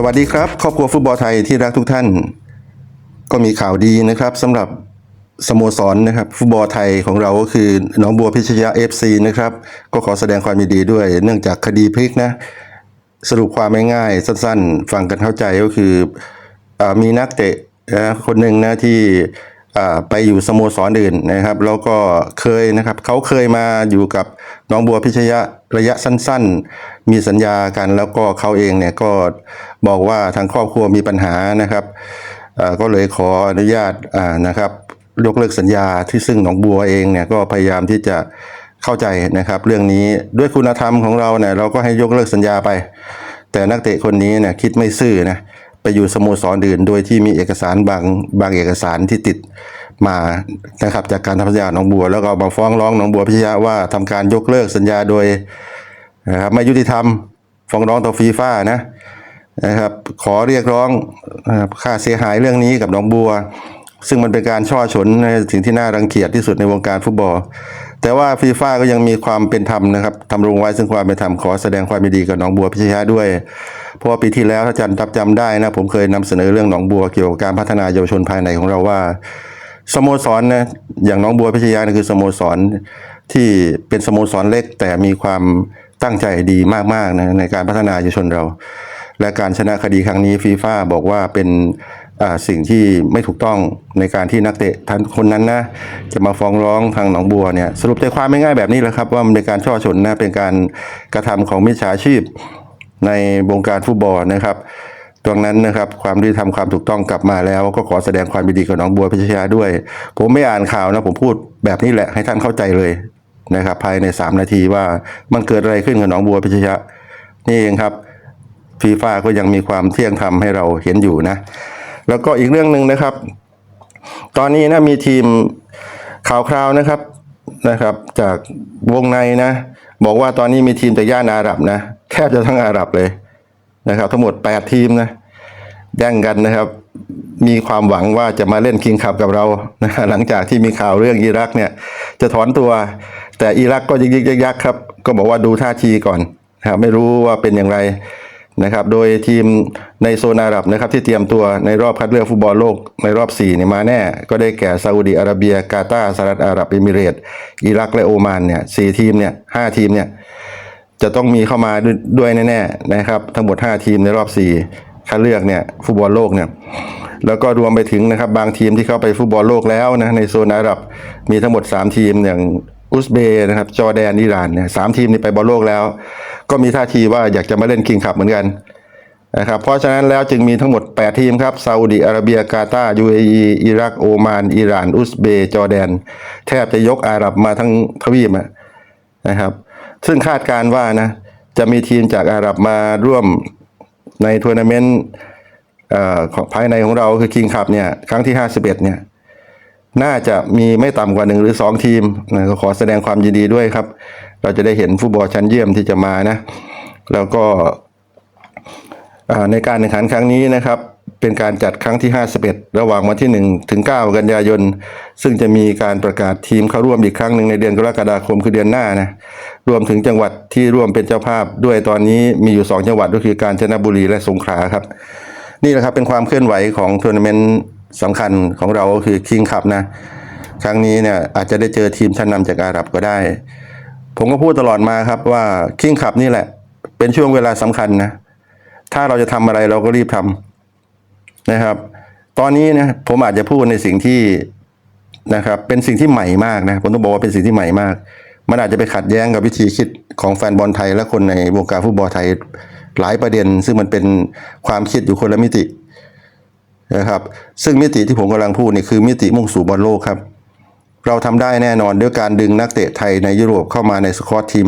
สวัสดีครับครอบครัวฟุตบอลไทยที่รักทุกท่าน ก็มีข่าวดีนะครับสำหรับสโมสรนะครับฟุตบอลไทยของเราก็คือหน้องบัวพิชยะ FC นะครับก็ขอแสดงความยินดีด้วย เนื่องจากคดีพลิกนะสรุปความง่ายๆสั้นๆ ฟังกันเข้าใจก็คืออมีนักเตะนะคนหนึ่งนะที่ไปอยู่สโมสรอื่นนะครับ แล้วก็เคยนะครับเขาเคยมาอยู่กับหน้องบัวพิชยะ ระยะสั้นๆ มีสัญญากันแล้วก็เขาเองเนี่ยก็บอกว่าทางครอบครัวมีปัญหานะครับอ่าก็เลยขออนุญาตอ่านะครับยกเลิกสัญญาที่ซึ่งหนองบัวเองเนี่ยก็พยายามที่จะเข้าใจนะครับเรื่องนี้ด้วยคุณธรรมของเราเนี่ยเราก็ให้ยกเลิกสัญญาไป แต่นักเตะคนนี้เนี่ยคิดไม่ซื่อนะไปอยู่สโมสรอื่น โดยที่มีเอกสารบางบางเอกสารที่ติด มานะครับจากการทำสัญญาหนองบัว แล้วก็มาฟ้องร้องหนองบัวพิชยะว่าทำการยกเลิกสัญญาโดยนะครับไม่ยุติธรรมฟ้องร้องต่อฟีฟ่านะนะครับขอเรียกร้องค่าเสียหายเรื่องนี้กับหนองบัว ซึ่งมันเป็นการช่อฉนในสิ่งที่น่ารังเกียจที่สุดในวงการฟุตบอล แต่ว่าฟีฟ่าก็ยังมีความเป็นธรรมนะครับทำรงไว้ซึ่งความเป็นธรรมขอแสดงความยินดีกับหนองบัวพิชยะด้วย เพราะว่าปีที่แล้วถ้าจารย์จำได้นะผมเคยนำเสนอเรื่องหนองบัวเกี่ยวกับการพัฒนาเยาวชนภายในของเราว่า สโมสรนะอย่างน้องบัวพิชยานะคือสโมสรที่เป็นสโมสรเล็กแต่มีความตั้งใจดีมากๆนะในการพัฒนาเยาวชนเรา และการชนะคดีครั้งนี้ฟีฟ่าบอกว่าเป็นอ่าสิ่งที่ไม่ถูกต้องในการที่นักเตะท่านคนนั้นนะจะมาฟ้องร้องทางหนองบัวเนี่ยสรุปใจความไม่ง่ายแบบนี้แหละครับ ว่ามันเป็นการช่อฉนนะเป็นการกระทำของมิจฉาชีพในวงการฟุตบอลนะครับ ตรงนั้นนะครับความที่ทำความถูกต้องกลับมาแล้วก็ขอแสดงความยินดีกับน้องบัวพิชยาด้วย ผมไม่อ่านข่าวนะผมพูดแบบนี้แหละให้ท่านเข้าใจเลยนะครับภายใน 3 นาทีว่ามันเกิดอะไรขึ้นกับน้องบัวพิชยะนี่เองครับฟีฟ่าก็ยังมีความเที่ยงธรรมให้เราเห็นอยู่นะ แล้วก็อีกเรื่องหนึ่งนะครับ ตอนนี้นะมีทีมข่าวคราวนะครับนะครับ จากวงในนะ บอกว่าตอนนี้มีทีมจากย่านอาหรับนะ แทบจะทั้งอาหรับเลย นะครับ ทั้งหมด 8 ทีมนะแย่งกันนะครับ มีความหวังว่าจะมาเล่นคิงคับกับเรานะหลังจากที่มีข่าวเรื่องอิรักเนี่ย จะถอนตัว แต่อิรักก็ยิกยิกยักยักครับ ก็บอกว่าดูท่าทีก่อนนะครับไม่รู้ว่าเป็นอย่างไรนะครับ โดยทีมในโซนอาหรับนะครับ ที่เตรียมตัวในรอบคัดเลือกฟุตบอลโลกในรอบ4เนี่ยมาแน่ ก็ได้แก่ซาอุดีอาระเบีย กาตาร์สหรัฐอาหรับเอมิเรตส์อิรักและโอมานเนี่ยสี่ทีมเนี่ยห้าทีมเนี่ย จะต้องมีเข้ามาด้วยแน่ๆนะครับทั้งหมด 5 ทีมในรอบ 4คัดเลือกเนี่ยฟุตบอลโลกเนี่ยแล้วก็รวมไปถึงนะครับบางทีมที่เข้าไปฟุตบอลโลกแล้วนะในโซนอาหรับมีทั้งหมด 3 ทีมอย่างอุซเบย์นะครับจอแดนอิหร่านเนี่ยสามทีมนี้ไปบอลโลกแล้ว ก็มีท่าทีว่าอยากจะมาเล่นคิงคัพเหมือนกันนะครับเพราะฉะนั้นแล้วจึงมีทั้งหมด 8 ทีมครับซาอุดีอาระเบียกาตาร์ยูเออีอิรักโอมานอิหร่าน อุซเบย์จอแดน แทบจะยกอาหรับมาทั้งทวีปนะครับ ซึ่งคาดการว่านะจะมีทีมจากอาหรับมาร่วมในทัวร์นาเมนต์ของภายในของเราคือคิงคัพเนี่ยครั้งที่ 51 เนี่ยน่าจะมีไม่ต่ำกว่าหนึ่งหรือสองทีมนะก็ขอแสดงความยินดีด้วยครับ เราจะได้เห็นฟุตบอลชั้นเยี่ยมที่จะมานะ แล้วก็ในการแข่งขันครั้งนี้นะครับ เป็นการจัดครั้งที่ 51 ระหว่างวันที่ 1 ถึง 9 กันยายน ซึ่งจะมีการประกาศทีมเข้าร่วมอีกครั้งหนึ่งในเดือนกรกฎาคมคือเดือนหน้านะรวมถึงจังหวัดที่ร่วมเป็นเจ้าภาพด้วยตอนนี้มีอยู่ 2 จังหวัดก็คือกาญจนบุรีและสงขลาครับ นี่แหละครับเป็นความเคลื่อนไหวของทัวร์นาเมนต์สำคัญของเราก็คือคิงคัพนะครั้งนี้เนี่ยอาจจะได้เจอทีมชั้นนำจากอาหรับก็ได้ ผมก็พูดตลอดมาครับว่าคิงคัพนี่แหละ เป็นช่วงเวลาสำคัญนะถ้าเราจะทำอะไรเราก็รีบทำ นะครับ ตอนนี้นะผมอาจจะพูดในสิ่งที่นะครับ เป็นสิ่งที่ใหม่มากนะผมต้องบอกว่าเป็นสิ่งที่ใหม่มาก มันอาจจะไปขัดแย้งกับวิธีคิดของแฟนบอลไทย และคนในวงการฟุตบอลไทยหลายประเด็น ซึ่งมันเป็นความคิดอยู่คนละมิตินะครับ ซึ่งมิติที่ผมกำลังพูดนี่คือมิติมุ่งสู่บอลโลกครับเราทำได้แน่นอนด้วยการดึงนักเตะไทยในยุโรปเข้ามาในสควอตทีม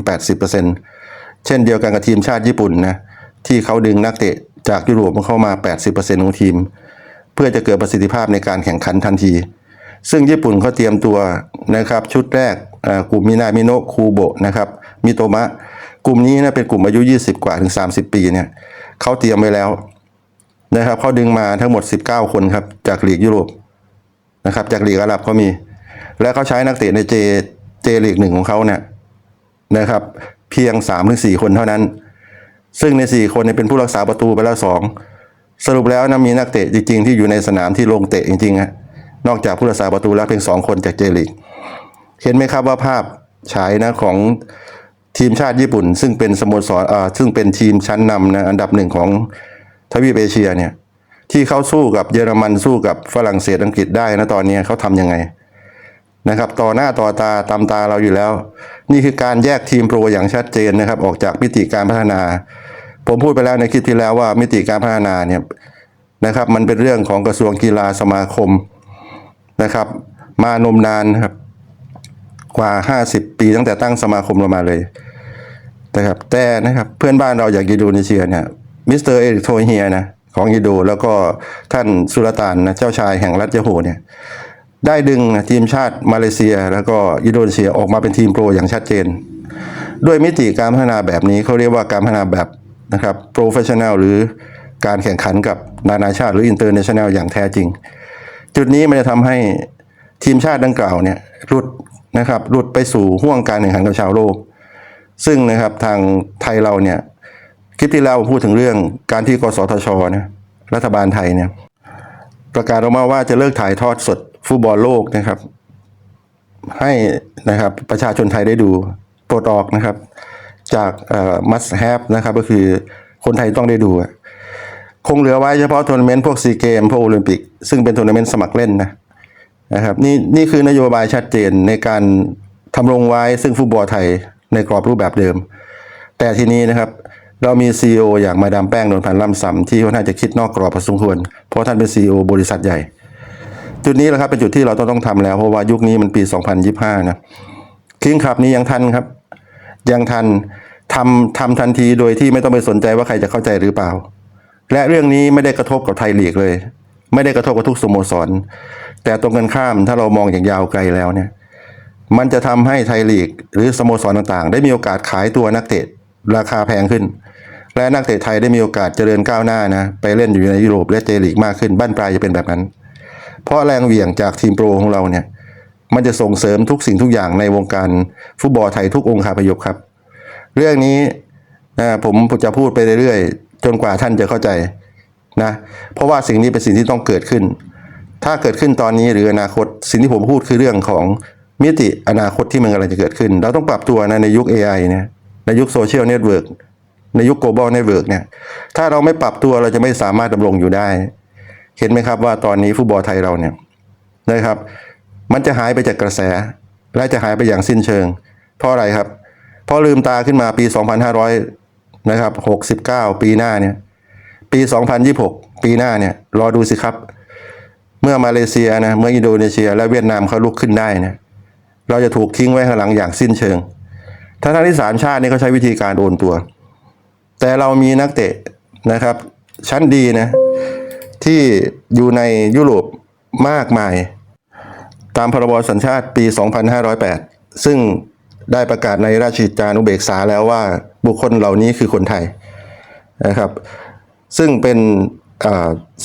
80%เช่นเดียวกันกับทีมชาติญี่ปุ่นนะที่เขาดึงนักเตะ จากยุโรปมาเข้ามา 80%ของทีม เพื่อจะเกิดประสิทธิภาพในการแข่งขันทันที ซึ่งญี่ปุ่นเขาเตรียมตัวนะครับชุดแรกอ่ากลุ่มมินามิโนะคูโบะนะครับมิโตมะ กลุ่มนี้นะเป็นกลุ่มอายุ 20 กว่าถึง 30 ปีเนี่ยเขาเตรียมไว้แล้วนะครับเขาดึงมาทั้งหมด 19 คนครับจากลีกยุโรปนะครับจากลีกอาหรับเขามี และเขาใช้นักเตะในเจเจลีกหนึ่งของเขาเนี่ยนะครับ เพียง3ามถึงสคนเท่านั้น ซึ่งใน 4 คนเนี่ยเป็นผู้รักษาประตูไปแล้วสองสรุปแล้วนะมีนักเตะจริง ๆ ที่อยู่ในสนามที่ลงเตะจริงๆฮะนอกจากผู้รักษาประตูแล้วเพียงสองคนจากเจลีกเห็นไหมครับว่าภาพฉายนะของทีมชาติญี่ปุ่น ซึ่งเป็นสโมสรอ่าซึ่งเป็นทีมชั้นนำนะอันดับหนึ่งของทวีปเอเชียเนี่ยที่เขาสู้กับเยอรมันสู้กับฝรั่งเศสอังกฤษได้นะตอนนี้เขาทำยังไงนะครับ ต่อหน้าต่อตาตามตาเราอยู่แล้ว นี่คือการแยกทีมโปรอย่างชัดเจนนะครับ ออกจากมิติการพัฒนา ผมพูดไปแล้วในคลิปที่แล้วว่ามิติการพัฒนาเนี่ยนะครับ มันเป็นเรื่องของกระทรวงกีฬาสมาคมนะครับ มานมนานนะครับกว่า 50 ปีตั้งแต่ตั้งสมาคมเรามาเลยนะครับแต่นะครับเพื่อนบ้านเราอย่างอินโดนีเซียเนี่ยมิสเตอร์เอริโทเฮียนะของอินโดแล้วก็ท่านสุลต่านนะเจ้าชายแห่งรัฐยะโฮเนี่ยได้ดึงทีมชาติมาเลเซีย แล้วก็อินโดนีเซียออกมาเป็นทีมโปรอย่างชัดเจน ด้วยมิติการพัฒนาแบบนี้เขาเรียกว่าการพัฒนาแบบ นะครับโปรเฟชชั่นแนลหรือการแข่งขันกับนานาชาติหรืออินเตอร์เนชั่นแนลอย่างแท้จริง จุดนี้มันจะทำให้ทีมชาติดังกล่าวเนี่ยหลุดนะครับหลุดไปสู่ห่วงการแข่งขันกับชาวโลก ซึ่งนะครับทางไทยเราเนี่ยคลิปที่แล้วผมพูดถึงเรื่องการที่กสทชนะรัฐบาลไทยเนี่ยประกาศออกมาว่าจะเลิกถ่ายทอดสดฟุตบอลโลกนะครับ ให้นะครับประชาชนไทยได้ดูโปลดออกนะครับ จากเอ่อ must have นะครับก็คือคนไทยต้องได้ดู คงเหลือไว้เฉพาะทัวร์นาเมนต์พวกซีเกมพวกโอลิมปิก ซึ่งเป็นทัวร์นาเมนต์สมัครเล่นนะนะครับนี่นี่คือนโยบายชัดเจนในการทำรงไว้ซึ่งฟุตบอลไทยในกรอบรูปแบบเดิม แต่ทีนี้นะครับเรามี CEO อย่างมาดามแป้งนนท์พันธ์ล่ำซำที่ค่อนข้างจะคิดนอกกรอบพอสมควร เพราะท่านเป็น CEO บริษัทใหญ่ จุดนี้แหละครับเป็นจุดที่เราต้องต้องทำแล้ว เพราะว่ายุคนี้มันปี 2025 นะคิงขับนี้ยังทันครับ ยังทัน ทำทำทันทีโดยที่ไม่ต้องไปสนใจว่าใครจะเข้าใจหรือเปล่า และเรื่องนี้ไม่ได้กระทบกับไทยลีกเลย ไม่ได้กระทบกับทุกสโมสร แต่ตรงกันข้ามถ้าเรามองอย่างยาวไกลแล้วเนี่ย มันจะทำให้ไทยลีก หรือสโมสรต่างๆ ได้มีโอกาสขายตัวนักเตะราคาแพงขึ้น และนักเตะไทยได้มีโอกาสเจริญก้าวหน้านะ ไปเล่นอยู่ในยุโรปและเจลีกมากขึ้นบ้านปลายจะเป็นแบบนั้น เพราะแรงเหวี่ยงจากทีมโปรของเราเนี่ย มันจะส่งเสริมทุกสิ่งทุกอย่างในวงการฟุตบอลไทยทุกองค์คาพยพครับ เรื่องนี้นะผมจะพูดไปเรื่อยๆ จนกว่าท่านจะเข้าใจนะเพราะว่าสิ่งนี้เป็นสิ่งที่ต้องเกิดขึ้น ถ้าเกิดขึ้นตอนนี้หรืออนาคตสิ่งที่ผมพูดคือเรื่องของมิติอนาคตที่มันกำลังจะเกิดขึ้น เราต้องปรับตัวนะในยุค AI เนี่ยในยุคโซเชียลเน็ตเวิร์กในยุค global network เนี่ยถ้าเราไม่ปรับตัวเราจะไม่สามารถดำรงอยู่ได้ เห็นไหมครับว่าตอนนี้ฟุตบอลไทยเราเนี่ยนะครับ มันจะหายไปจากกระแส และจะหายไปอย่างสิ้นเชิง เพราะอะไรครับ พราะลืมตาขึ้นมาปี 2500นะครับ69 ปีหน้าเนี่ย ปี 2026 ปีหน้าเนี่ย รอดูสิครับ เมื่อมาเลเซียนะ เมื่ออินโดนีเซีย และเวียดนามเขาลุกขึ้นได้นี่ยเราจะถูกทิ้งไว้ข้างหลังอย่างสิ้นเชิงทั้งที่สามชาตินี่เขาใช้วิธีการโอนตัว แต่เรามีนักเตะนะครับ ชั้นดีนะ ที่อยู่ในยุโรปมากมาย ตามพรบสัญชาติปี 2508 ซึ่ง ได้ประกาศในราชกิจจานุเบกษาแล้วว่าบุคคลเหล่านี้คือคนไทยนะครับ ซึ่งเป็น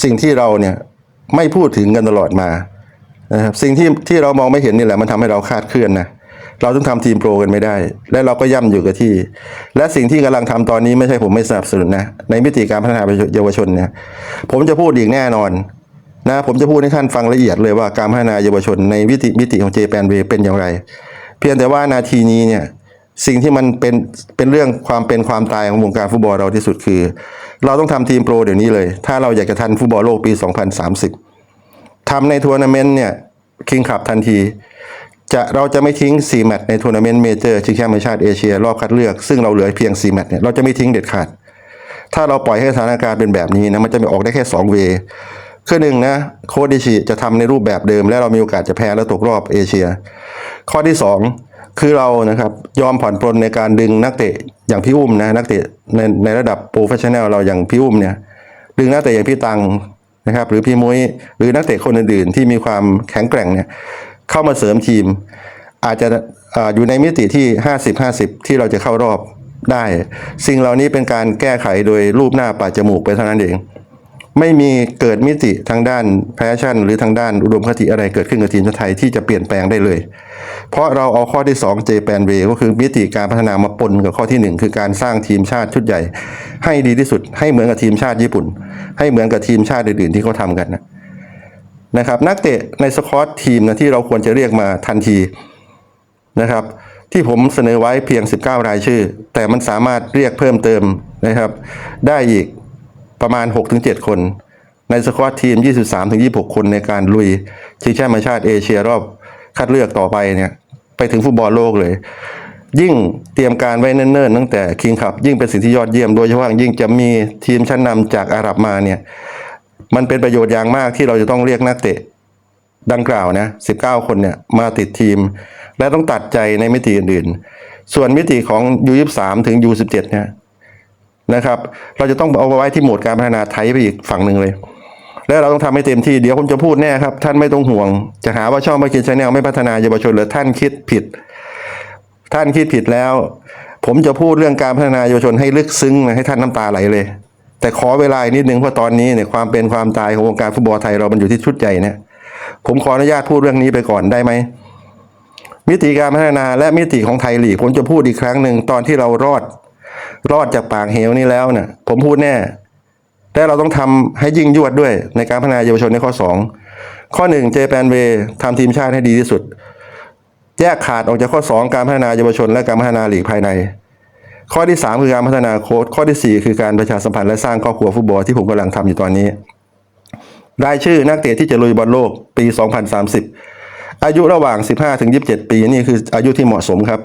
สิ่งที่เราเนี่ยไม่พูดถึงกันตลอดมานะครับสิ่งที่ที่เรามองไม่เห็นนี่แหละมันทำให้เราคาดเคลื่อนนะเราต้องทำทีมโปรกันไม่ได้ และเราก็ย่ำอยู่กับที่ และสิ่งที่กำลังทำตอนนี้ไม่ใช่ผมไม่สนับสนุนนะในมิติการพัฒนาเยาวชนเนี่ยผมจะพูดอีกแน่นอนนะผมจะพูดให้ท่านฟังละเอียดเลยว่าการพัฒนาเยาวชนในวิธีมิติของเจแปนเวเป็นอย่างไร พียงแต่ว่านาทีนี้เนี่ยสิ่งที่มันเป็นเป็นเรื่องความเป็นความตายของวงการฟุตบอลเราที่สุดคือ เราต้องทำทีมโปรเดี๋ยวนี้เลย ถ้าเราอยากจะทันฟุตบอลโลกปี 2030ทำในทัวร์นาเมนต์เนี่ยคิงขับทันที จะเราจะไม่ทิ้ง 4 แมตช์ในทัวร์นาเมนต์เมเจอร์ชิงแชมป์แห่งชาติเอเชีย รอบคัดเลือกซึ่งเราเหลือเพียง 4 แมตช์เนี่ยเราจะไม่ทิ้งเด็ดขาด ถ้าเราปล่อยให้สถานการณ์เป็นแบบนี้นะมันจะมีออกได้แค่ 2 เว ย์คือหนึ่งนะโค้ดดิชิจะทำในรูปแบบเดิม และเรามีโอกาสจะแพ้แล้วตกรอบเอเชีย ข้อที่ 2 คือเรานะครับยอมผ่อนปลนในการดึงนักเตะอย่างพี่อุ้มนะนักเตะในในระดับโปรเฟชชั่นแนลเราอย่างพี่อุ้มเนี่ยดึงนักเตะอย่างพี่ตังนะครับหรือพี่มุ้ยหรือนักเตะคนอื่นๆ ที่มีความแข็งแกร่งเนี่ยเข้ามาเสริมทีม อาจจะอ่าอยู่ในมิติที่ 50-50 ที่เราจะเข้ารอบได้ สิ่งเหล่านี้เป็นการแก้ไขโดยรูปหน้าปาดจมูกไปเท่านั้นเอง ไม่มีเกิดมิติทางด้านแพชชั่น หรือทางด้านอุดมคติอะไรเกิดขึ้นกับทีมชาติไทยที่จะเปลี่ยนแปลงได้เลย เพราะเราเอาข้อที่2 j p a n Way ก็คือมิติการพัฒนามาปนกับข้อทีหนึ่1 คือการสร้างทีมชาติชุดใหญ่ ให้ดีที่สุด ให้เหมือนกับทีมชาติญี่ปุ่น ให้เหมือนกับทีมชาติอื่นๆที่เขาทำกันนะนะครับนักเตะในสควอตทีมนะที่เราควรจะเรียกมาทันทีนะครับ ที่ผมเสนอไว้เพียง 19 รายชื่อ แต่มันสามารถเรียกเพิ่มเติมนะครับ ได้อีก ประมาณ 6-7 คน ในสควอตทีม 23-26 คนในการลุยชิงแชมป์ชาติเอเชียรอบคัดเลือกต่อไปเนี่ยไปถึงฟุตบอลโลกเลย ยิ่งเตรียมการไว้เนิ่นๆตั้งแต่คิงคับยิ่งเป็นสิ่งที่ยอดเยี่ยมโดยเฉพาะยิ่งจะมีทีมชั้นนำจากอาหรับมาเนี่ยมันเป็นประโยชน์อย่างมากที่เราจะต้องเรียกนักเตะดังกล่าวนะ19 คนเนี่ยมาติดทีม และต้องตัดใจในมิติอื่นๆ ส่วนมิติของ U23 ถึง U17 เนี่ย นะครับ เราจะต้องเอาไว้ที่โหมดการพัฒนาไทยไปอีกฝั่งหนึ่งเลย แล้วเราต้องทำให้เต็มที่เดี๋ยวผมจะพูดแน่ครับ ท่านไม่ต้องห่วง จะหาว่าช่องมาคินชาแนลไม่พัฒนาเยาวชนหรือท่านคิดผิด ท่านคิดผิดแล้ว ผมจะพูดเรื่องการพัฒนาเยาวชนให้ลึกซึ้งให้ท่านน้ำตาไหลเลย แต่ขอเวลานิดนึงเพราะตอนนี้เนี่ยความเป็นความตายของวงการฟุตบอลไทยเรามันอยู่ที่ชุดใหญ่เนี่ยผมขออนุญาตพูดเรื่องนี้ไปก่อนได้ไหมมิติการพัฒนาและมิติของไทยลีกผมจะพูดอีกครั้งหนึ่งตอนที่เรารอด รอดจากปากเหวนี้แล้วเนี่ยผมพูดแน่แต่เราต้องทำให้ยิ่งยวดด้วยในการพัฒนาเยาวชนในข้อ 2 ข้อ1เจแปนเวทำทีมชาติให้ดีที่สุด แยกขาดออกจากข้อ 2 การพัฒนาเยาวชน และการพัฒนาหลีกภายใน ข้อที่ 3 คือการพัฒนาโค้ชข้อทีสี่ 4 คือการประชาสัมพันธ์และสร้างครอบครัวฟุตบอลที่ผมกำลังทำอยู่ตอนนี้รายชื่อนักเตะที่จะลุยบอลโลกปี 2030 อายุระหว่าง 15-27 ปีนี่คืออายุที่เหมาะสมครับ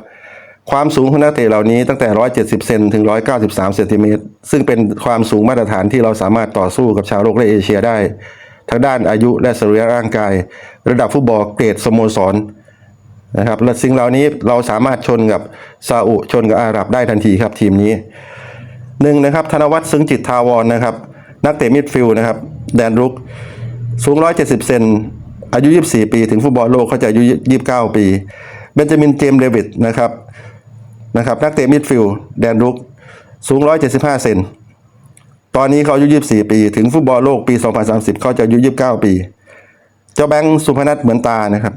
ความสูงของนักเตะเหล่านี้ตั้งแต่ 170 เซนถึง 193 เซนติเมตร ซึ่งเป็นความสูงมาตรฐานที่เราสามารถต่อสู้กับชาวโลกและเอเชียได้ ทั้งด้านอายุและสรีระร่างกาย ระดับฟุตบอลเกรดสโมสรนะครับและสิ่งเหล่านี้เราสามารถชนกับซาอุชนกับอาหรับได้ทันทีครับทีมนี้หนึ่งนะครับธนวัฒน์ซึ้งจิตทาวรนนะครับ นักเตะมิดฟิลด์นะครับ แดนรุก สูง 170 เซนอายุ 24 ปี ถึงฟุตบอลโลกเขาจะอายุ 29 ปี เบนจามินเจมส์เดวิดนะครับ นะครับนักเตะมิดฟิลด์แดนรุก สูง 175 เซนตอนนี้เขาอายุ 24 ปี ถึงฟุตบอลโลกปี 2030 เขาจะอายุ 29 ปี เจ้าแบงค์สุพนัทเหมือนตานะครับ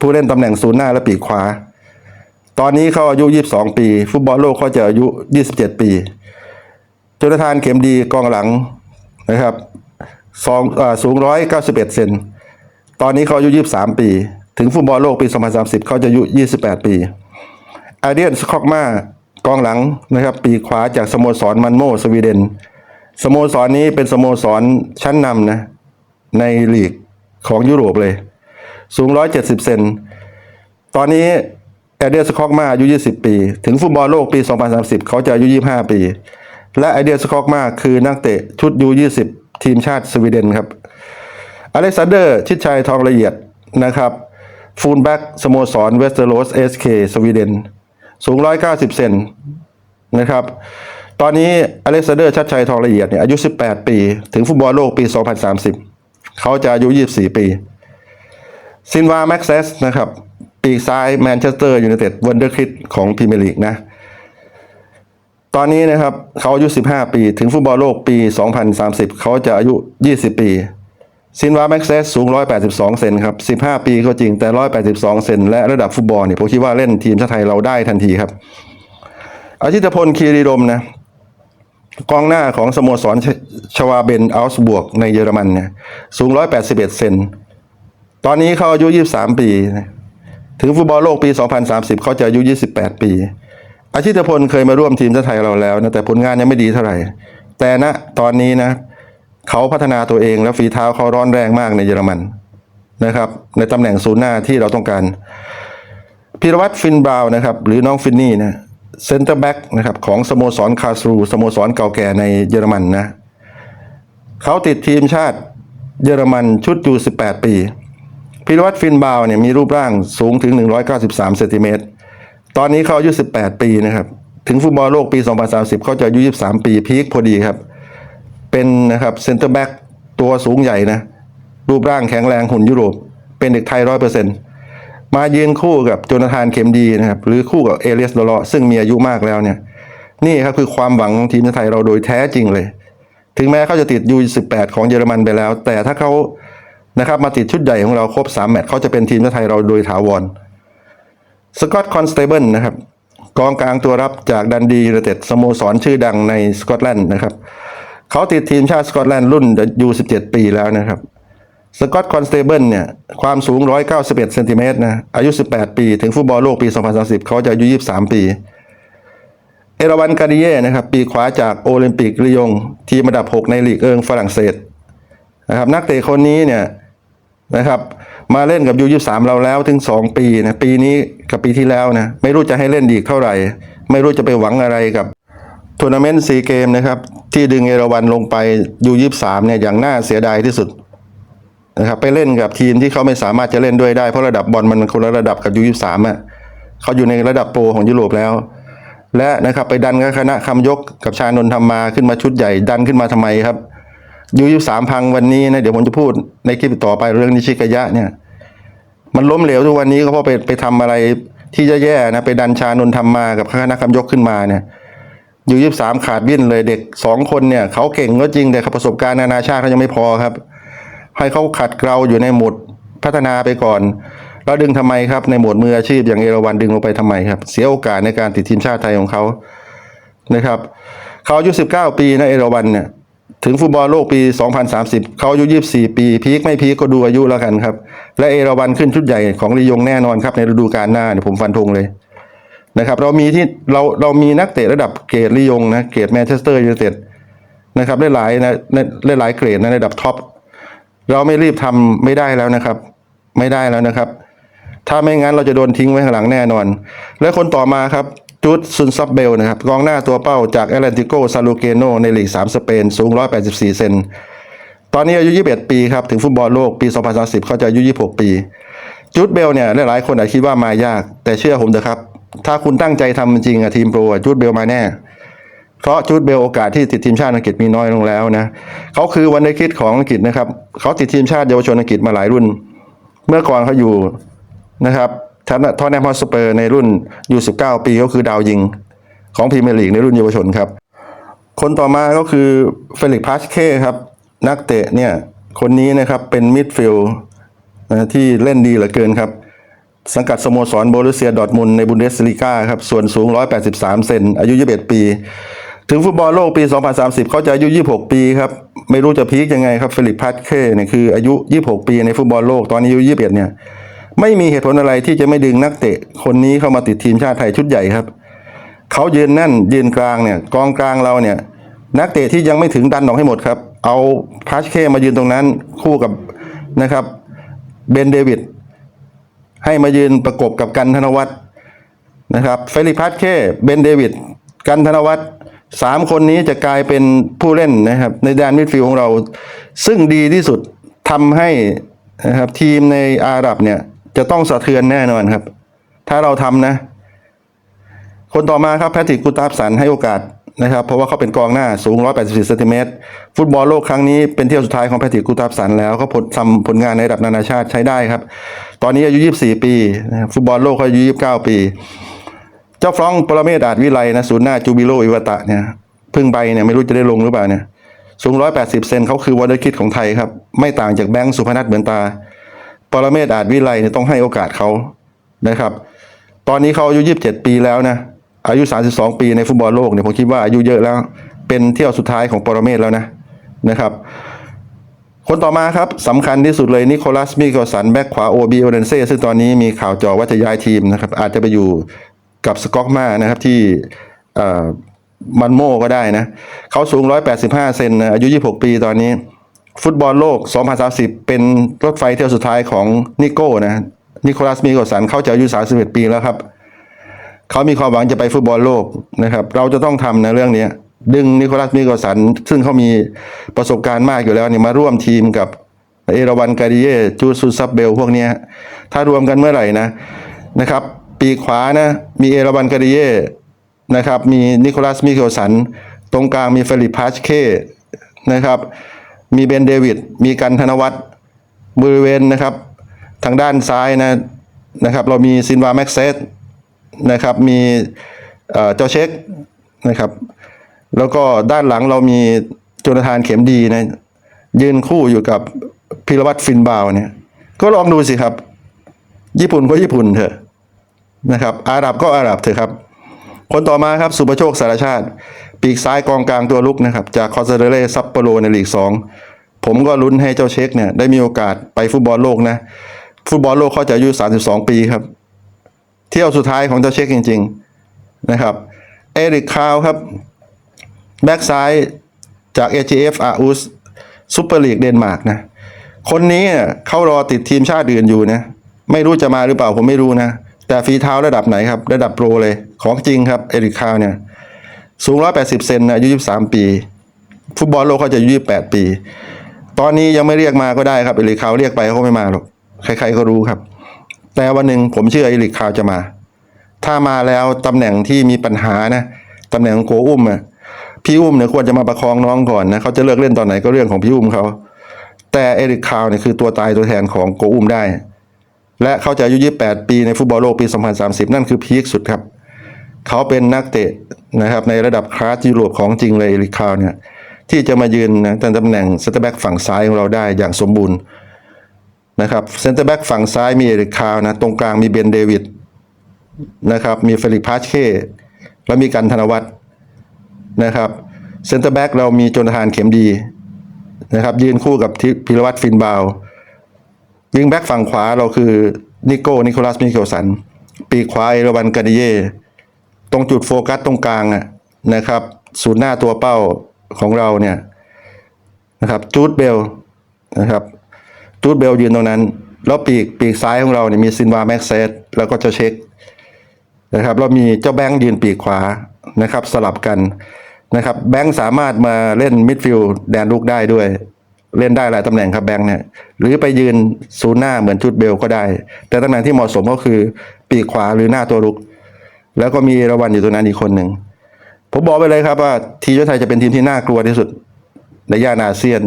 ผู้เล่นตำแหน่งศูนย์หน้าและปีกขวา ตอนนี้เขาอายุ 22 ปี ฟุตบอลโลกเขาจะอายุ 27 ปีจนาธานเข็มดีกองหลังนะครับสองอ่อสูง 191 เซนตอนนี้เขาอายุ 23 ปี ถึงฟุตบอลโลกปี 2030 เขาจะอายุ 28 ปี อาเดียนสคอกมากองหลังนะครับ ปีขวาจากสโมสรมันโมสวีเดน สโมสรนี้เป็นสโมสรชั้นนำนะ ในลีกของยุโรปเลย สูง 170 เซน ตอนนี้แอเดียสคอกมาอายุ 20 ปี ถึงฟุตบอลโลกปี 2030 เขาจะอายุ 25 ปี และไอเดียสคอกมาคือนักเตะชุดยู20 ทีมชาติสวีเดนครับ อเล็กซานเดอร์ ชิดชัยทองละเอียดนะครับ ฟูลแบ็กสโมสรเวสเตอร์โรสเอสเคสวีเดน สูง 190 เซนนะครับ ตอนนี้อเล็กซานเดอร์ชัดชัยทองละเอียดเนี่ยอายุ 18 ปี ถึงฟุตบอลโลกปี 2030 เขาจะอายุ 24 ปี ซินวาแม็กเซสนะครับ ปีกซ้ายแมนเชสเตอร์ยูไนเต็ดวันเดอร์คิดของพรีเมียร์ลีกนะ ตอนนี้นะครับเขาอายุ 15 ปี ถึงฟุตบอลโลกปี 2030 เขาจะอายุ 20 ปี ซินวาแม็กเซสสูง 182 เซนครับ 15 ปีก็จริงแต่ 182 เซนและระดับฟุตบอลเนี่ยผมคิดว่าเล่นทีมชาติไทยเราได้ทันทีครับ อาชิตพลคีรีดมนะกองหน้าของสโมสรชชวาเบนอัลส์บวกในเยอรมันเนี่ยสูง 181 เซนตอนนี้เขาอายุ 23 ปี ถึงฟุตบอลโลกปี 2030 เขาจะอายุ 28 ปี อาชิตพลเคยมาร่วมทีมชาติไทยเราแล้วนะแต่ผลงานยังไม่ดีเท่าไหร่ แต่ณตอนนี้นะ เขาพัฒนาตัวเองแล้วฝีเท้าเขาร้อนแรงมากในเยอรมันนะครับ ในตำแหน่งศูนย์หน้าที่เราต้องการพิรวัตรฟินบราวน์นะครับ หรือน้องฟินนี่นะเซนเตอร์แบ็กนะครับของสโมสรคาสรูสโมสรเก่าแก่ในเยอรมันนะเขาติดทีมชาติเยอรมันชุดอยู่18 ปีพิรวัตรฟินบราวน์เนี่ยมีรูปร่างสูงถึง 193เซนติเมตรตอนนี้เขาอายุ18 ปีนะครับ ถึงฟุตบอลโลกปี 2030 เขาจะอายุ 23 ปีพีคพอดีครับ เป็นนะครับเซนเตอร์แบ็กตัวสูงใหญ่นะ รูปร่างแข็งแรงหุ่นยุโรป เป็นเด็กไทยร้อยเปอร์เซ็นต์มายืนคู่กับโจนาธานเข็มดีนะครับ หรือคู่กับเอเลียสโดลซึ่งมีอายุมากแล้วเนี่ย นี่ครับคือความหวังของทีมชาติไทยเราโดยแท้จริงเลย ถึงแม้เขาจะติด U18 ของเยอรมันไปแล้ว แต่ถ้าเขานะครับมาติดชุดใหญ่ของเราครบ 3 แมตช์เขาจะเป็นทีมชาติไทยเราโดยถาวรสกอตคอนสเตเบิลนะครับกองกลางตัวรับจากดันดียูไนเต็ดสโมสรชื่อดังในสกอตแลนด์นะครับ เขาติดทีมชาติสกอตแลนด์รุ่น U17 ปีแล้วนะครับสกอตคอนสเตเบิลเนี่ยความสูง 191เซนติเมตรนะอายุ 18 ปี ถึงฟุตบอลโลกปี 2030 เขาจะอายุ 23 ปี เอราวันการดิเย่นะครับ ปีขวาจากโอลิมปิกลียง ทีมอันดับ 6 ในลีกเอิงฝรั่งเศสนะครับนักเตะคนนี้เนี่ยนะครับมาเล่นกับยู23 เราแล้วถึง 2 ปีนะปีนี้กับปีที่แล้วนะไม่รู้จะให้เล่นอีกเท่าไหร่ ไม่รู้จะไปหวังอะไรกับ ทัวร์นาเมนต์ซีเกมนะครับ ที่ดึงเอราวันลงไปยู23เนี่ยอย่างน่าเสียดายที่สุดนะครับไปเล่นกับทีมที่เขาไม่สามารถจะเล่นด้วยได้เพราะระดับบอลมันคนละระดับกับยูยี่สามอะเขาอยู่ในระดับโปรของยุโรปแล้ว และนะครับไปดันกับคณะคำยกกับชานนท์ทำมาขึ้นมาชุดใหญ่ดันขึ้นมาทำไมครับยูยี่สามพังวันนี้นะเดี๋ยวผมจะพูดในคลิปต่อไปเรื่องนิชิกายะเนี่ย มันล้มเหลวทุกวันนี้ก็เพราะไปไปทำอะไรที่แย่ๆนะไปดันชานนท์ทำมากับคณะคำยกขึ้นมาเนี่ย ยูยี่สามขาดวิ่นเลยเด็กสองคนเนี่ยเขาเก่งก็จริงแต่ประสบการณ์นานาชาติเขายังไม่พอครับ ให้เขาขัดเกลาอยู่ในหมดพัฒนาไปก่อน แล้วดึงทำไมครับในหมวดมืออาชีพอย่างเอราวันดึงลงไปทำไมครับ เสียโอกาสในการติดทีมชาติไทยของเขานะครับเขาอายุ19ปีนะเอราวันเนี่ยถึงฟุตบอลโลกปี 2030 เขาอายุ 24 ปี พีคไม่พีคก็ดูอายุแล้วกันครับ และเอราวันขึ้นชุดใหญ่ของลียงแน่นอนครับในฤดูกาลหน้าเนี่ยผมฟันธงเลย นะครับเรามีที่เราเรามีนักเตะระดับเกรดลียงนะเกรดแมนเชสเตอร์ยูไนเต็ดนะครับหลายๆนะหลายๆเกรดนะระดับท็อปเราไม่รีบทำไม่ได้แล้วนะครับ ไม่ได้แล้วนะครับ ถ้าไม่งั้นเราจะโดนทิ้งไว้ข้างหลังแน่นอน และคนต่อมาครับจูดซุนซับเบลนะครับกองหน้าตัวเป้าจากแอตเลนติโกซาลูเกโนในลีก3สเปน สูง 184 เซนตอนนี้อายุ 21 ปีครับ ถึงฟุตบอลโลกปี 2030 เขาจะอายุ 26 ปีจูดเบลเนี่ยหลายๆคนอาจคิดว่ามายาก แต่เชื่อผมเถอะครับ ถ้าคุณตั้งใจทำจริงอะทีมโปรอะจูดเบลมาแน่ เพราะจูดเบลโอกาสที่ติดทีมชาติอังกฤษมีน้อยลงแล้วนะเขาคือวันเดคิดของอังกฤษนะครับเขาติดทีมชาติเยาวชนอังกฤษมาหลายรุ่น เมื่อก่อนเขาอยู่นะครับทอนแนมฮอสเปอร์ในรุ่นอยู่19 ปีเขาคือดาวยิงของพรีเมียร์ลีกในรุ่นเยาวชนครับ คนต่อมาก็คือเฟลิกพาชเคครับ นักเตะเนี่ยคนนี้นะครับเป็นมิดฟิลด์ที่เล่นดีเหลือเกินครับ สังกัดสโมสรโบรุเซียดอร์ทมุนในบุนเดสลีกาครับ ส่วนสูง 183 เซน อายุ 21 ปี ถึงฟุตบอลโลกปี 2030 เขาจะอายุ 26 ปีครับ ไม่รู้จะพีคยังไงครับเฟลิกพัดเคเนี่ยคืออายุ 26 ปีในฟุตบอลโลก ตอนนี้อายุ 21 เนี่ย ไม่มีเหตุผลอะไรที่จะไม่ดึงนักเตะ คนนี้เข้ามาติดทีมชาติไทยชุดใหญ่ครับ เขายืนแน่นยืนกลางเนี่ย กองกลางเราเนี่ย นักเตะที่ยังไม่ถึงดันออกให้หมดครับ เอาพัชเคมายืนตรงนั้นคู่กับนะครับ เบนเดวิด ให้มายืนประกบกับกันธนวัฒน์นะครับเฟลิพัสเคเบนเดวิดกันธนวัฒน์สามคนนี้จะกลายเป็นผู้เล่นนะครับในแดนมิดฟิลด์ของเรา ซึ่งดีที่สุดทำให้นะครับทีมในอาหรับเนี่ยจะต้องสะเทือนแน่นอนครับ ถ้าเราทำนะ คนต่อมาครับแพทริกกูตาฟสันให้โอกาส นะครับเพราะว่าเขาเป็นกองหน้าสูง 184เซนติเมตรฟุตบอลโลกครั้งนี้เป็นเที่ยวสุดท้ายของแพทริกกูตาฟสันแล้วเขาผลทำผลงานในระดับนานาชาติใช้ได้ครับ ตอนนี้อายุ 24 ปีฟุตบอลโลกเขาอายุ 29 ปี เจ้าฟรองก์ปรเมศอาจวิไลนะศูนย์หน้าจูบิโลอิวตะเนี่ยพึ่งไปเนี่ยไม่รู้จะได้ลงหรือเปล่าเนี่ยสูง 180 เซนเขาคือวอลเลย์คิดของไทยครับ ไม่ต่างจากแบงค์สุพนัทเหมือนตา ปรเมศอาจวิไลเนี่ยต้องให้โอกาสเขานะครับ ตอนนี้เขาอายุ 27 ปีแล้วนะ อายุ 32 ปีในฟุตบอลโลกเนี่ยผมคิดว่าอายุเยอะแล้ว เป็นเที่ยวสุดท้ายของปรเมศแล้วนะนะครับ คนต่อมาครับสำคัญที่สุดเลยนิโคลัสมิเกลสันแบ็กขวาโอบีโอเดนเซ่ซึ่งตอนนี้มีข่าวจ่อว่าจะย้ายทีมนะครับ อาจจะไปอยู่กับสกอกมานะครับที่มันโมก็ได้นะเขาสูง 185 เซนอายุ 26 ปีตอนนี้ ฟุตบอลโลก 2030 เป็นรถไฟเที่ยวสุดท้ายของนิโก้นะนิโคลัสมิกสันเขาจะอายุ 31 ปีแล้วครับ เขามีความหวังจะไปฟุตบอลโลกนะครับ เราจะต้องทำนะเรื่องนี้ดึงนิโคลัสมิโกลสัน ซึ่งเขามีประสบการณ์มากอยู่แล้วเนี่ยมาร่วมทีมกับเอราวันการิเย่จูซูซับเบลพวกนี้ถ้ารวมกันเมื่อไหร่นะนะครับ ปีขวานะมีเอราวันการิเย่นะครับ มีนิโคลัสมิโกลสัน ตรงกลางมีเฟลิปพาชเคนะครับ มีเบนเดวิดมีกันธนวัฒน์บริเวณนะครับ ทางด้านซ้ายนะนะครับ เรามีซินวาแม็กเซส นะครับมีเจ้าเช็คนะครับ แล้วก็ด้านหลังเรามีโจนาธานเข็มดีนะยืนคู่อยู่กับพิรวัตรฟินบาวเนี่ย ก็ลองดูสิครับ ญี่ปุ่นก็ญี่ปุ่นเถอะนะครับ อาหรับก็อาหรับเถอะครับ คนต่อมาครับสุประโชคสารชาติ ปีกซ้ายกองกลางตัวลุกนะครับ จากคอนซาเดเรซัปโปโรในลีกสองผมก็ลุ้นให้เจ้าเช็คเนี่ยได้มีโอกาสไปฟุตบอลโลกนะ ฟุตบอลโลกเขาจะอายุ 32 ปีครับ เที่ยวสุดท้ายของเจ้าเช็คจริง ๆ นะครับเอริกคาวครับ แบ็กซ้ายจาก AGF อาอุสซูเปอร์ลีกเดนมาร์กนะ คนนี้เนี่ยเขารอติดทีมชาติอื่นอยู่นะ ไม่รู้จะมาหรือเปล่าผมไม่รู้นะ แต่ฝีเท้าระดับไหนครับ ระดับโปรเลย ของจริงครับ เอริกคาวเนี่ย สูง 180 เซนนะอายุ 23 ปี ฟุตบอลโลกเขาจะอายุ 28 ปี ตอนนี้ยังไม่เรียกมาก็ได้ครับ เอริกคาวเรียกไปเขาไม่มาหรอก ใครๆก็รู้ครับ แต่วันหนึ่งผมเชื่อเอริกคาวจะมา ถ้ามาแล้วตำแหน่งที่มีปัญหานะตำแหน่งของโกอุ้มอะพี่อุ้มเนี่ยควรจะมาประคองน้องก่อนนะเขาจะเลิกเล่นตอนไหนก็เรื่องของพี่อุ้มเขาแต่เอริกคาวเนี่ยคือตัวตายตัวแทนของโกอุ้มได้ และเขาจะอายุ 28 ปีในฟุตบอลโลกปี 2030 นั่นคือพีคสุดครับ เขาเป็นนักเตะนะครับในระดับคลาสยุโรปของจริงเลยเอริกคาวเนี่ยที่จะมายืนนะตำแหน่งเซนเตอร์แบ็กฝั่งซ้ายของเราได้อย่างสมบูรณ์ นะครับเซนเตอร์แบ็กฝั่งซ้ายมีเอริกคาวนะตรงกลางมีเบนเดวิดนะครับมีเฟลิกพาชเคแล้วมีกันธนวัฒน์นะครับเซนเตอร์แบ็กเรามีโจนาธานเข็มดีนะครับยืนคู่กับทิพิรวัตรฟินบาววิงแบ็กฝั่งขวาเราคือ นิโก้ นิโคลัส มิเกลสัน ปีขวาเอราวันกาดิเย่ตรงจุดโฟกัสตรงกลางอะนะครับศูนย์หน้าตัวเป้าของเราเนี่ยนะครับจูดเบลนะครับ จูดเบลยืนตรงนั้น แล้วปีกปีกซ้ายของเราเนี่ยมีซินวาแม็กเซสแล้วก็เจ้าเช็คนะครับเรามีเจ้าแบงค์ยืนปีกขวานะครับสลับกันนะครับแบงค์สามารถมาเล่นมิดฟิลด์แดนลุกได้ด้วย เล่นได้หลายตำแหน่งครับแบงค์เนี่ยหรือไปยืนศูนย์หน้าเหมือนชุดเบลก็ได้ แต่ตำแหน่งที่เหมาะสมก็คือปีกขวาหรือหน้าตัวลุก แล้วก็มีระวันอยู่ตรงนั้นอีกคนหนึ่งผมบอกไปเลยครับว่าทีมชาติไทยจะเป็นทีมที่น่ากลัวที่สุดในย่านอาเซียน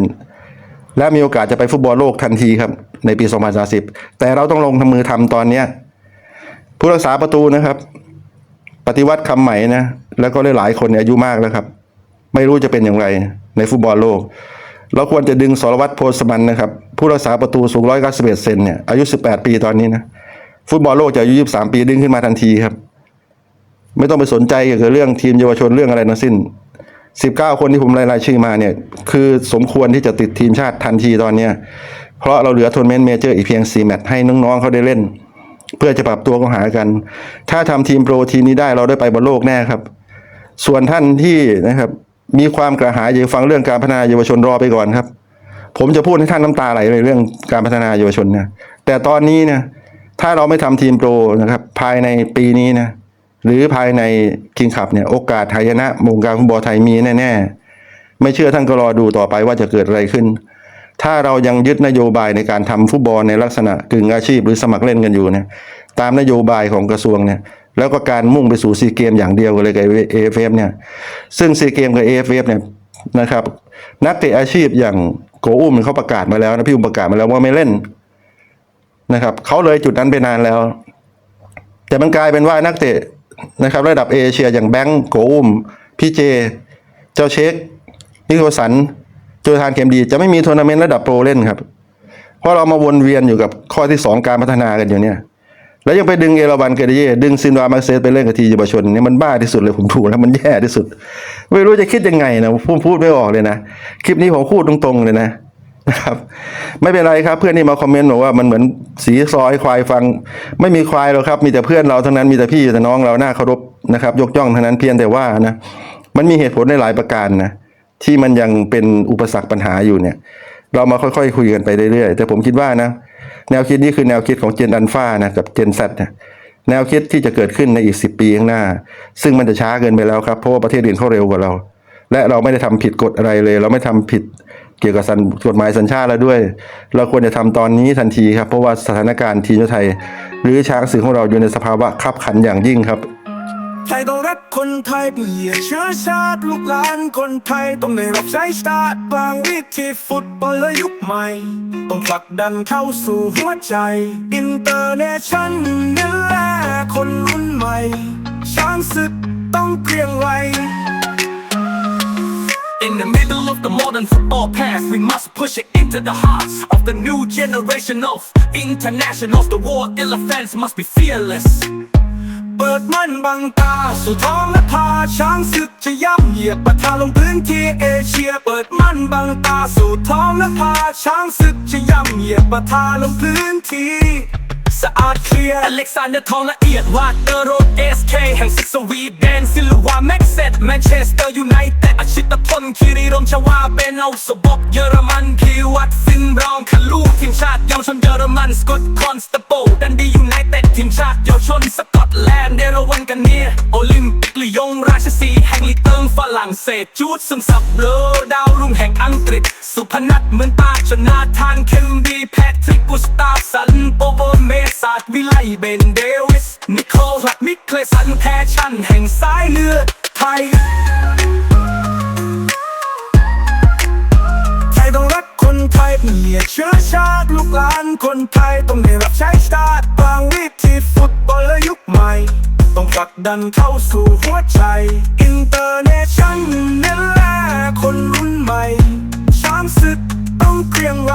และมีโอกาสจะไปฟุตบอลโลกทันทีครับ ในปี 2030 แต่เราต้องลงทำมือทำตอนเนี้ยผู้รักษาประตูนะครับ ปฏิวัติคำใหม่นะ แล้วก็หลายๆคนเนี่ยอายุมากแล้วครับ ไม่รู้จะเป็นอย่างไรในฟุตบอลโลก เราควรจะดึงสรวัตรโพสมันนะครับ ผู้รักษาประตูสูงร้อยเก้าสิบเอ็ดเซนเนี่ยอายุสิบแปดปีตอนนี้นะ ฟุตบอลโลกจะอายุยี่สิบสามปีดึงขึ้นมาทันทีครับ ไม่ต้องไปสนใจเกี่ยวกับเรื่องทีมเยาวชนเรื่องอะไรทั้งสิ้น สิบเก้าคนที่ผมรายรายชื่อมาเนี่ย คือสมควรที่จะติดทีมชาติทันทีตอนเนี้ยเพราะเราเหลือทัวร์นาเมนต์เมเจอร์อีกเพียงสี่แมตช์ให้น้องๆเขาได้เล่น เพื่อจะปรับตัวเข้าหากัน ถ้าทำทีมโปรทีมนี้ได้เราได้ไปบอลโลกแน่ครับ ส่วนท่านที่นะครับ มีความกระหายอยากฟังเรื่องการพัฒนาเยาวชนรอไปก่อนครับ ผมจะพูดให้ท่านน้ำตาไหลเลยเรื่องการพัฒนาเยาวชนนะแต่ตอนนี้เนี่ยถ้าเราไม่ทำทีมโปรนะครับ ภายในปีนี้นะ หรือภายในคิงคับเนี่ยโอกาสไทยนะวงการฟุตบอลไทยมีแน่ๆ ไม่เชื่อท่านก็รอดูต่อไปว่าจะเกิดอะไรขึ้น ถ้าเรายังยึดนโยบายในการทำฟุตบอลในลักษณะกึ่งอาชีพหรือสมัครเล่นกันอยู่เนี่ยตามนโยบายของกระทรวงเนี่ยแล้วก็การมุ่งไปสู่ซีเกมอย่างเดียวกันเลยกับเอฟเอฟเนี่ยซึ่งซีเกมกับเอฟเอฟเนี่ยนะครับนักเตะอาชีพอย่างโกอุ้มเขาประกาศมาแล้วนะพี่อุ้มประกาศมาแล้วว่าไม่เล่นนะครับเขาเลยจุดนั้นไปนานแล้ว แต่มันกลายเป็นว่านักเตะ นะครับ ระดับเอเชียอย่างแบงก์โกอุ้มพี่เจ เจ้าเช็ค นิโคลสันโจทานเข็มดี จะไม่มีทัวร์นาเมนต์ระดับโปรเล่นครับ เพราะเรามาวนเวียนอยู่กับข้อที่สองการพัฒนากันอยู่เนี่ย แล้วยังไปดึงเอราวันเกเดเย่ดึงซินวามาร์เซสไปเล่นกับทีมเยาวชนเนี่ยมันบ้าที่สุดเลยผมถูกแล้วมันแย่ที่สุด ไม่รู้จะคิดยังไงนะพูดพูดไม่ออกเลยนะ คลิปนี้ผมพูดตรงๆเลยนะ นะครับไม่เป็นไรครับเพื่อนที่มาคอมเมนต์บอกว่ามันเหมือนสีซอยควายฟัง ไม่มีควายหรอกครับ มีแต่เพื่อนเราทั้งนั้นมีแต่พี่แต่น้องเราหน้าเคารพนะครับ ยกย่องทั้งนั้นเพียงแต่ว่านะมันมีเหตุผลในหลายประการนะที่มันยังเป็นอุปสรรคปัญหาอยู่เนี่ย เรามาค่อยๆคุยกันไปเรื่อยๆแต่ผมคิดว่านะแนวคิดนี้คือแนวคิดของเจนอันฟานะกับเจนแซนะแนวคิดที่จะเกิดขึ้นในอีก 10 ปีข้างหน้า ซึ่งมันจะช้าเกินไปแล้วครับเพราะว่าประเทศอื่นเขาเร็วกว่าเรา และเราไม่ได้ทำผิดกฎอะไรเลย เราไม่ทำผิด เกี่ยวกับสัญกฎหมายสัญชาติแล้วด้วย เราควรจะทำตอนนี้ทันทีครับ เพราะว่าสถานการณ์ทีมชาติไทย หรือช้างศึกของเราอยู่ในสภาวะขับขันอย่างยิ่งครับไทยต้องรักคนไทยเปลี่ยเชื้อชาติลูกหลานคนไทยต้องได้รับใช้ชาติบางวิธีฟุตบอลและยุคใหม่ ต้องผลักดันเข้าสู่หัวใจอินเตอร์เนชั่นนี่แหละคนรุ่นใหม่ ช้างศึกต้องเกรียงไกร In the middle of the modern football past, we must push it into the hearts of the new generation of internationals. The war elephants must be fearless. เปิดมันบังตา สู่ท้องและพาช้างศึกจะย่ำเหยียบปะทะลงพื้นที่เอเชีย เปิดมันบังตา สู่ท้องและพาช้างศึกจะย่ำเหยียบปะทะลงพื้นที่ สะอาดเคลียร์อเล็กซานเดอร์ทองละเอียดวาดเดอร์โรดเอสเคแห่งซิกสวีเดนซิลวาแม็กเซตแมนเชสเตอร์ยูไนเต็ดอาชิตพลคิริรมชวาเบนเอาสบกเยอรมันพีวัตฟินบรองคาลูทีมชาติเยาวชนเยอรมันสกอตคอนสเตโปดันดียูไนเต็ดทีมชาติเยาวชนสกอตแลนด์เดรวันกันเนียโอลิมปิกลียงราชสีห์แห่งลีเติงฝรั่งเศสจูดซึมซับเบลอดาวรุ่งแห่งอังกฤษ สุพนัทเหมือนตาชนาทานเคมบีแพทริกกุสตาฟสันโปโบเมศาสาดวิไลเบนเดวิส นิโคลัดมิเคลสันแพชชั่นแห่งสายเลือดไทย ไทยต้องรักคนไทยเป็นเหยียเชื้อชาติลูกหลานคนไทยต้องได้รับใช้ชาติบางวิธีฟุตบอลและยุคใหม่ ต้องผลักดันเข้าสู่หัวใจ อินเตอร์เนชั่นเน้นแลคนรุ่นใหม่ ช้างศึกต้องเกรียงไกร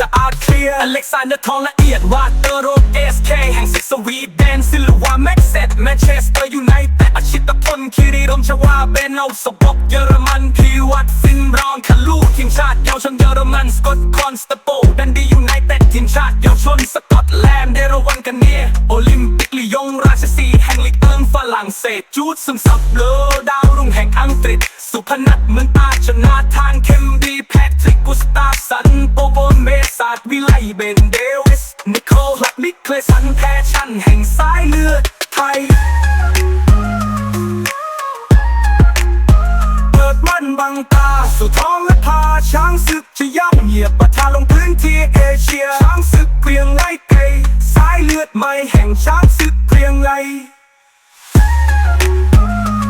สะอาดเคลียร์อเล็กซานเดอร์ทองละเอียดวาเตอร์โรดเอสเคแห่งซิกสวีเดนซิลวาแม็กเซตแมนเชสเตอร์ยูไนเต็ดอาชิตพลคิริรมชวาเบนเอาสบกเยอรมันพีวัตฟินรองคาลูทีมชาติเยาวชนเยอรมันสกอตคอนสตาโปดันดียูไนเต็ดทีมชาติเยาวชนสกอตแลนด์เดรวันกันเนียโอลิมป รั่งเศสจูดซึมซับเลอดาวรุ่งแห่งอังกฤษ สุพนัทเหมือนตาชนาทานเคมบีแพทริกกุสตาสันโปโบเมสาดวิไลเบนเดวิส นิโคลัดมิเคลสันแพชชั่นแห่งสายเลือดไทยเปิดมันบังตาสู่ท้องและพาช้างศึกจะย่ำเหยียบปะทะลงพื้นที่เอเชียช้างศึกเกรียงไกรเกยสายเลือดใหม่แห่งช้างศึกเกรียงไกร Thank you.